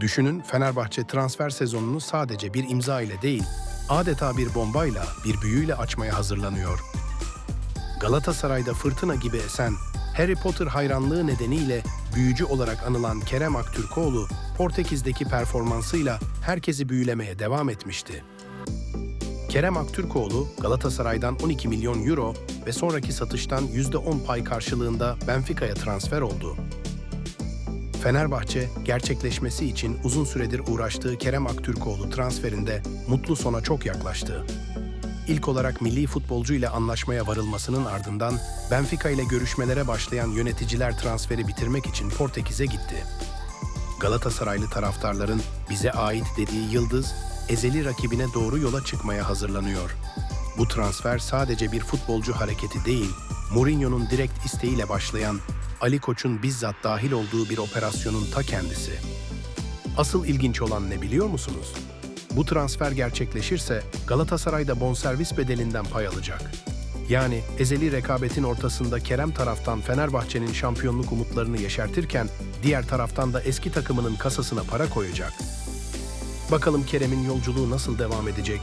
Düşünün Fenerbahçe transfer sezonunu sadece bir imza ile değil, adeta bir bombayla, bir büyüyle açmaya hazırlanıyor. Galatasaray'da fırtına gibi esen, Harry Potter hayranlığı nedeniyle büyücü olarak anılan Kerem Aktürkoğlu, Portekiz'deki performansıyla herkesi büyülemeye devam etmişti. Kerem Aktürkoğlu, Galatasaray'dan 12 milyon euro ve sonraki satıştan %10 pay karşılığında Benfica'ya transfer oldu. Fenerbahçe, gerçekleşmesi için uzun süredir uğraştığı Kerem Aktürkoğlu transferinde mutlu sona çok yaklaştı. İlk olarak milli futbolcu ile anlaşmaya varılmasının ardından Benfica ile görüşmelere başlayan yöneticiler transferi bitirmek için Portekiz'e gitti. Galatasaraylı taraftarların bize ait dediği Yıldız, ezeli rakibine doğru yola çıkmaya hazırlanıyor. Bu transfer sadece bir futbolcu hareketi değil, Mourinho'nun direkt isteğiyle başlayan Ali Koç'un bizzat dahil olduğu bir operasyonun ta kendisi. Asıl ilginç olan ne biliyor musunuz? Bu transfer gerçekleşirse Galatasaray da bonservis bedelinden pay alacak. Yani ezeli rekabetin ortasında Kerem taraftan Fenerbahçe'nin şampiyonluk umutlarını yeşertirken diğer taraftan da eski takımının kasasına para koyacak. Bakalım Kerem'in yolculuğu nasıl devam edecek?